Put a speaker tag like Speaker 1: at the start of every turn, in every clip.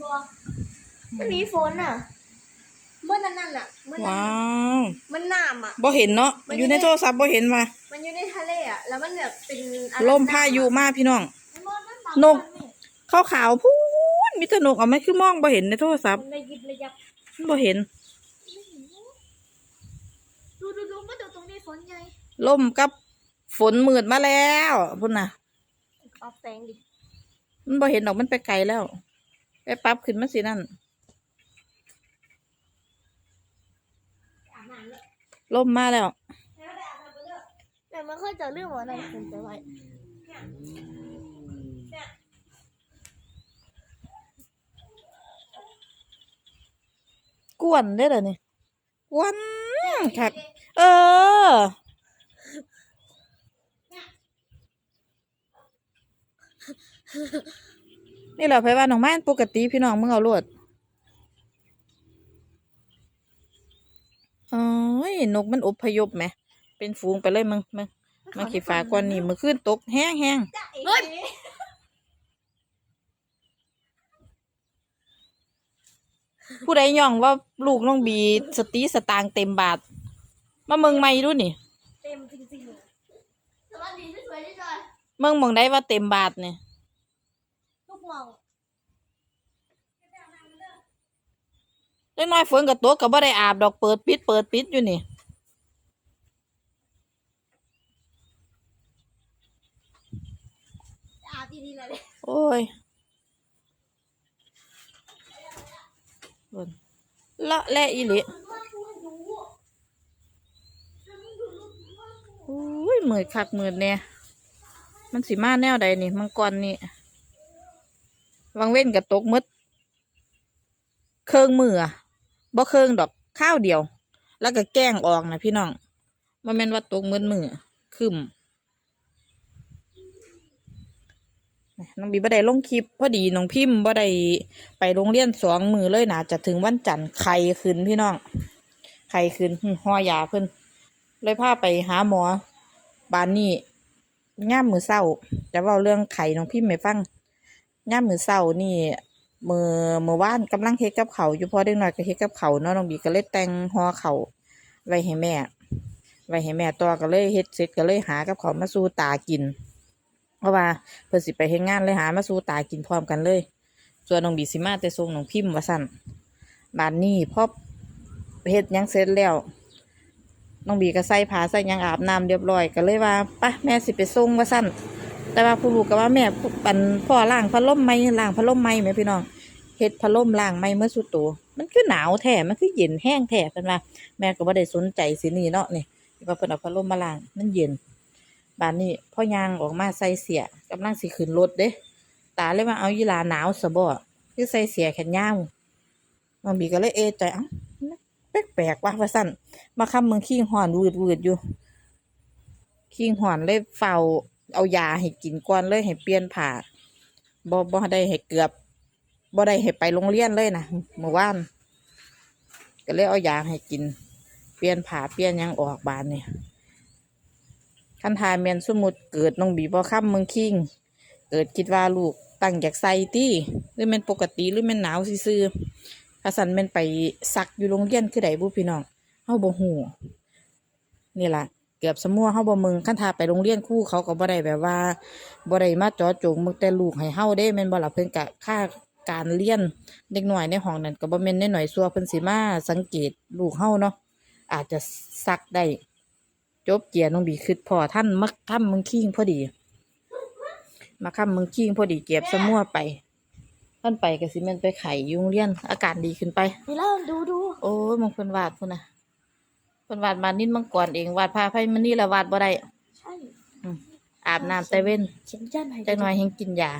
Speaker 1: บอมันมีฝนอะ เมื่อนั้นนั่นอะเมื่อนั้น
Speaker 2: ว้าว
Speaker 1: มันน้ำอะ
Speaker 2: บ่เห็นเนาะ
Speaker 1: มัน
Speaker 2: อยู่ในโทรศัพท์บ่เห็นว่า
Speaker 1: มันอยู่ในทะเลอะ แล้วมันแบบเป็นอะไร
Speaker 2: ลมพายุมาพี่น้อง
Speaker 1: มันมันมัน
Speaker 2: นก ขาวขาวๆพูนมีแตนกเอาไหมคือมองบ่เห็นในโทรศัพท์
Speaker 1: มันระยิบระยับ
Speaker 2: มันบ่เห็น
Speaker 1: ดูดูดูมาดูตรงนี้ฝนใหญ่
Speaker 2: ลมกับฝนมืดมาแล้วพุ่นน่ะ
Speaker 1: ปรับแสงดิ
Speaker 2: มันบ่เห็นดอกมันไปไกลแล้ว ไปปรับขึ้นมาสินั่น
Speaker 1: อาบน้ำเลย
Speaker 2: ลมมาแล้ว
Speaker 1: แต่มันเคยเจอเรื่องอะไรคุณจะไว้
Speaker 2: กวนได้เหรอนี่กวนครับเออ นี่แหละไผว่าน้องไม้ปกติพี่น้องมึงเอาโลวดโอ้ยนกมันอพยพไหม เป็นฝูงไปเลยมึงมึงมันขี่ฟ้ากว่านี่มือขึ้นตกแห้งแห้ง
Speaker 1: เฮ้ย
Speaker 2: ผู้ใดย่องว่าลูกน้องบีสติสตางค์เต็มบาท มาเมืองใหม่ดูนี่
Speaker 1: เต็มจริงๆสวัสดีสวยๆด้วย
Speaker 2: เมืองเมืองได้ว่าเต็มบาทเนี่ย
Speaker 1: ทุกมอง
Speaker 2: เล็กน้อยฝนกับตัวก็บ่ได้อาบดอกเปิดปิดเปิดปิดอยู่นี่
Speaker 1: อาบดีๆเลย
Speaker 2: โอ้ยเบิ่งละและอีหลิโอ้ยมืดคักมืดเนี่ยมันสิมาแนวใดนี่มังกรนี่ วังเว้นกับตกมืดเครื่องมือบ่เครื่องดอกข้าวเดียว แล้วก็แกล้งออกนะพี่น้องบ่แม่นว่าตกมืดมือคึมน้องบีบ่ได้ลงคลิปพอดีน้องพิมพ์บ่ได้ไปโรงเรียนสองมือเลยนะจะถึงวันจันทร์ไข้ขึ้นพี่น้องไข้ขึ้นห่อยาเพิ่นเลยพาไปหาหมอบานนี้ย่ามมือเศร้าจะเว้าเรื่องไข้น้องพิมพ์ให้ฟัง ย่ามมือเศร้านี่มือมือว่านกำลังเฮ็ดกับเขาอยู่พอเด็กน้อยก็เฮ็ดกับเขาเนาะน้องบีก็เลยแต่งห่อเขาไว้ให้แม่ ไว้ให้แม่ตัวก็เลยเฮ็ดเสร็จก็เลยหากับเขามาสู่ตากิน เพราะว่าเพิ่นสิไปเฮ็ดงานเลยหามาสู่ตากินพร้อมกันเลย ส่วนน้องบีสิมาแต่ส่งน้องพิมพ์ว่าสั่นบานนี้พอเฮ็ดยังเสร็จแล้วน้องบีก็ใส่ผ้าใส่ยังอาบน้ำเรียบร้อยก็เลยว่าปะแม่สิไปส่งว่าสั่น แต่ว่าผู้ลูกก็ว่าแม่ปันพ่อล่างพัดลมไหมล่างพัดลมไหมแม่พี่น้องเฮ็ดพัดลมล่างไหมเมื่อสุดตัวมันคือหนาวแท้มันคือเย็นแห้งแท้เพิ่นว่าแม่ก็บ่ได้สนใจสินี่เนาะนี่ว่าเพิ่นเอาพัดลมมาล่างมันเย็นบานนี้พ่อยางออกมาใส่เสียกำลังสิขึ้นรถเด้ตาเลยว่าเอายีลาหนาวสะบ่คือใส่เสียแขนยาวน้องบีก็เลยเอใจเอ้าแปลกๆว่าว่าสั่นมาคำมึงขี้หอนวืดวืดๆอยู่ขี้หอนเลยเฝ้า เอายาให้กินก่อนเลยให้เปลี่ยนผ่าบ่บ่ได้ให้เกือบบ่ได้ให้ไปโรงเรียนเลยนะเมื่อวานก็เลยเอายาให้กิน เปลี่ยนผ่าเปลี่ยนยังออกบานเนี่ยคันทายเมียนสมุดเกิดน้องบีบอค่ำเมืองคิง เกิดคิดว่าลูกตั้งอยากใส่ตี้หรือมันปกติหรือมันหนาวซื่อๆถ้าสันมันไปซักอยู่โรงเรียนคือใดบุพี่น้องเฮาบ่ฮู้นี่ล่ะ เกือบสมัวเฮาบ่มึงคันทาไปโรงเรียนครู่เขาก็บ่ได้แบบว่าบ่ได้มาเจอจงมึงแต่ลูกให้เฮาเด้แม่นบ่ล่ะเพิ่นกะค่าการเรียนเด็กน้อยในห้องนั้นก็บ่แม่นน้อยๆซัวเพิ่นสิมาสังเกตลูกเฮาเนาะอาจจะซักได้จบเกียร์น้องบีคือพอท่านมักค่ำมึงคิงพอดี มาค่ำมึงคิงพอดีเก็บสมั่วไป ท่านไปก็สิแม่นไปไข่ยุงเรียนอาการดีขึ้นไป
Speaker 1: นี่แล้วดูดู
Speaker 2: โอ้ยมงคลวาดพุ่นนะ เพิ่นวาดมานิดมังกรเองวาดพาไพ่มันนี่ละวาดบ่ได้
Speaker 1: ใช่
Speaker 2: อาบน้ำแต่เว้น
Speaker 1: เขียนยันให้
Speaker 2: จักหน่อยให้กินยา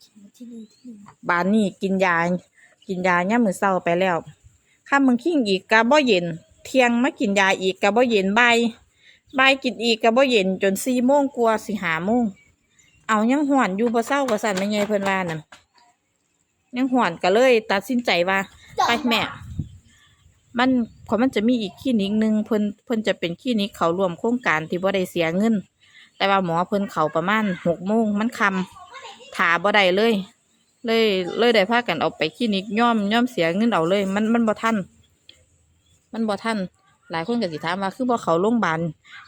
Speaker 1: เขียนที่หนึ่งที่หนึ่ง
Speaker 2: บานนี้กินยา กินยาเนี่ยามมื้อเช้าไปแล้วค่ำมึงคิงอีกกะบ่เย็น เที่ยงมากินยาอีกกะบ่เย็นบ่ายบ่ายกินอีกกะบ่เย็นจนสี่โมงกว่าสิห้าโมงเอายังหวนอยู่บ่เศร้าบ่สั่นแม่ใหญ่เพิ่นว่านั่นยังหวนก็เลยตัดสินใจว่าไปแม่ มันเพรามันจะมีอีกคลินิกหนึ่งเพิ่นเพิ่นจะเป็นคลินิกเขารวมโครงการที่บ่ได้เสียเงิน แต่ว่าหมอเพิ่นเขาประมาณหกโมงมันคำถาบ่ได้เลย เลยเลยได้พากันเอาไปคลินิกย่อมย่อมเสียเงินเอาเลย มันมันบ่ทันมันบ่ทันหลายคนก็สิถามว่าคือบ่เขาโรงพยาบาล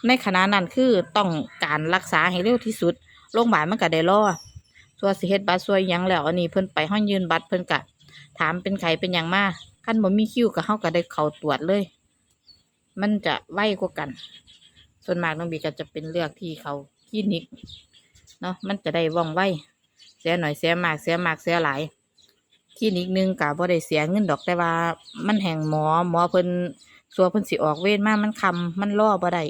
Speaker 2: ในขณะนั้นคือต้องการรักษาให้เร็วที่สุดโรงพยาบาลมันก็ได้รอส่วสิเฮ็ดบัตรส่วนหยังแล้วอันนี้เพิ่นไปห้องยืนบัตรเพิ่นก็ถามเป็นไขเป็นยังมา คันบ่มีคิวก็เฮาก็ได้เขาตรวจเลย มันจะไวกว่ากัน ส่วนมากน้องบีก็จะเป็นเลือกที่เขาคลินิกเนาะมันจะได้ว่องไวเสียหน่อยเสียมากเสียมากเสียหลายคลินิกหนึงกะบ่ได้เสียเงินดอกแต่ว่า มันแห่งหมอหมอเพิ่นสัวเพิ่นสิออกเวรมากมันคำมันล่อบ่ได้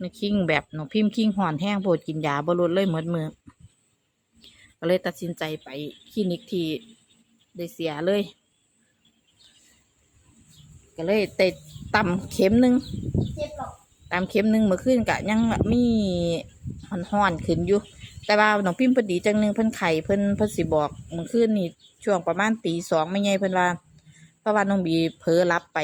Speaker 2: นคิงแบบหนูพิมพ์คิงห่อนแห้งโพดกินยาบ่ลดเลยเหมือดมือก็เลยตัดสินใจไปคลินิกที่ได้เสียเลย ก็เลยเตะต่ำเข็มหนึ่ง
Speaker 1: เจ็บหรอก
Speaker 2: ตามเข็มหนึ่งเมื่อคืนกะยังมีหอนหอนๆขึ้นอยู่ แต่ว่าน้องพิมพ์เพอดีจังหนึ่งเพิ่นไข่เพิ่นเพิ่นสิบอกเมื่อคืนนี่ช่วงประมาณตีสองไม่ไงเพิ่นว่าเพราะว่าน้องบีเผลอรับไป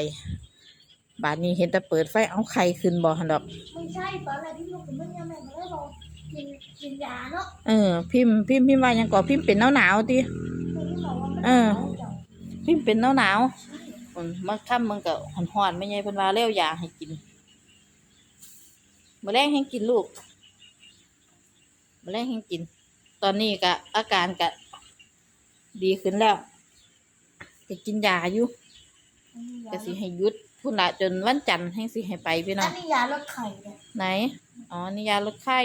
Speaker 2: บาดนี้เห็นแต่เปิดไฟเอาไข่ขึ้นบ่หันดอก
Speaker 1: ไม่ใช่ตอนแรกที่ลูกผมมันยังไม่ได้บอกกินกินยาเนาะ
Speaker 2: เออพิมพ์พิมพ์พิมพ์ว่าหยังก่อพิมพ์เป็นหนาวหนาวๆติ
Speaker 1: คุณที่บอกว่ามัน
Speaker 2: เออ
Speaker 1: หายจัง
Speaker 2: พิมพ์เป็นหนาวหนาวๆอื มมาค่ำมึงก็หอนหอนๆไม่ไงเพิ่นว่าเลี้ยวยาให้กินมื้อแรกให้กินลูกมื้อแรกให้กิน ตอนนี้ก็อาการก็ดีขึ้นแล้วจะกินยาอยู่ก็สิให้หยุดพุ่นละจนวันจันทร์ให้สิให้ไปพี่น้
Speaker 1: อั
Speaker 2: อนง
Speaker 1: นี้ยาลดไข่เนี่ย
Speaker 2: ไหนอ๋อนี่ยาลดไข้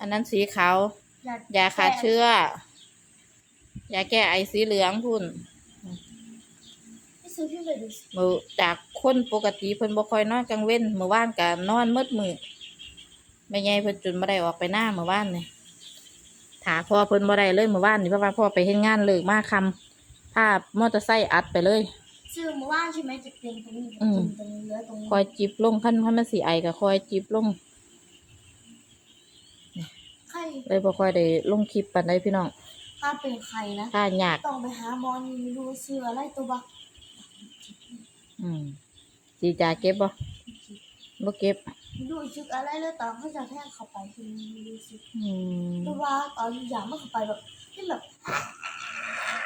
Speaker 2: อันนั้นสีขาว ยา
Speaker 1: ยา
Speaker 2: ฆ่าเชื้อ ยาแก้ไอสีเหลืองพุ่น
Speaker 1: พี่ ซื้อพี่ไปดูสิ
Speaker 2: มือจากคนปกติเพิ่นบ่ค่อยนอนกลางเว้นมื้อวานก็นอนมืดมือแม่ใหญ่เพิ่นจนบ่ได้ออกไปหน้ามื้อวานนี่ถาพ่อเพิ่นบ่ได้เลยมื้อวานนี่เพราะว่าพ่อไปเฮ็ดงานเลิกมาค่ำพามอเตอร์ไซค์อัดไปเลย
Speaker 1: ซื้อมาว่านใช่ไหมจะเต็มตรงนี้
Speaker 2: อืม
Speaker 1: ตรงนี้เหลือตรงนี้
Speaker 2: คอยจิบลงคันคันมันสิไอก็คอยจิบลง
Speaker 1: ไข่
Speaker 2: เลยบ่ค่อยได้ลงคลิปปานใดพี่น้อง
Speaker 1: ถ้าเป็นไข่นะ
Speaker 2: ถ้ายาก
Speaker 1: ต้องไปหาหมอนี่ไม่รู้ว่าซื้ออะไรตัวบ้า
Speaker 2: อืมสีจาเก็บบ่บ่เก็บ
Speaker 1: ไม่รู้ชึกอะไรเลยตอนเขาจะแทงเข้าไปคือไม่รู้สึก
Speaker 2: อืม
Speaker 1: แต่ว่าตอนอยางมันเข้าไปแบบที่แบบ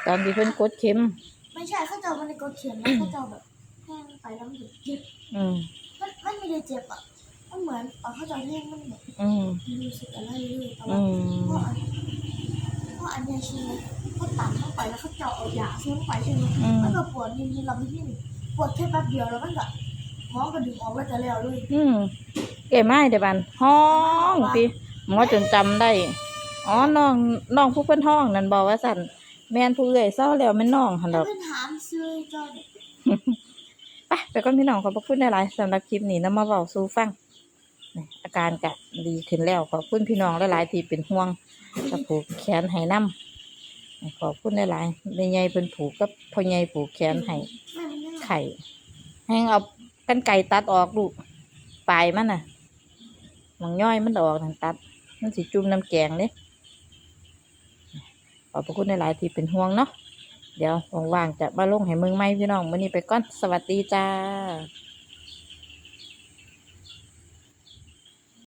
Speaker 2: ตอนที่เพิ่นกดเข็ม
Speaker 1: ไม่ใช่เขาจะเอามันในกดเขียนแล้วเขาจะเอาแบบแทงไปแล้วมันจะเจ็บ
Speaker 2: อืม
Speaker 1: มันมันไม่ได้เจ็บอะมันเหมือนตอนเขาจะแทงมันแบบ
Speaker 2: อืม
Speaker 1: ไม่รู้สึกอะไรเลยแต่
Speaker 2: อื
Speaker 1: ว่ามเพราะอันเพราะอันเนี้ยใช่ไหม เขาตัดเข้าไปแล้วเขาเจาะเอายาช่วยเข้าไปใช่ไหม
Speaker 2: อืม
Speaker 1: มันก็ปวดนิดๆเราไม่ที่ปวดแค่แป๊บเดียวแล้วมันก็หมอก็ดึงออกแล้วจะแล้วเลย
Speaker 2: อืมเก๋ไม้เดี๋ยวบันห้องพี่หมอจนจำได้ อ๋อน้องน้องผู้เพิ่นห้องนั่นบอกว่าสั่นแม่นผู้เอ่ยเศร้าแล้วแม่นน้องหั่นดอก
Speaker 1: เพื่อนถามซื้อจอย
Speaker 2: ไปไปก่อนพี่น้องขอบพระคุณหลายๆสำหรับคลิปนี้นำมาเว้าสู่ฟังนี่อาการก็ดีขึ้นแล้วขอบคุณพี่น้องหลายๆที่เป็นห่วงก็ผูกแขนให้นำ ขอบคุณหลายๆแม่ใหญ่เพิ่นผูกกับพ่อใหญ่ผูกแขนให้ไข่ให้เอากันไก่ตัดออกลูกปลายมันน่ะหมังย่อยมันออกนั่นตัด มันสิจุ่มน้ำแกงเด้ขอบพระคุณหลายๆที่เป็นห่วงเนาะเดี๋ยวว่างๆจะมาลงให้มึงไหมพี่น้องวันนี้ไปก่อน สวัสดีจ้า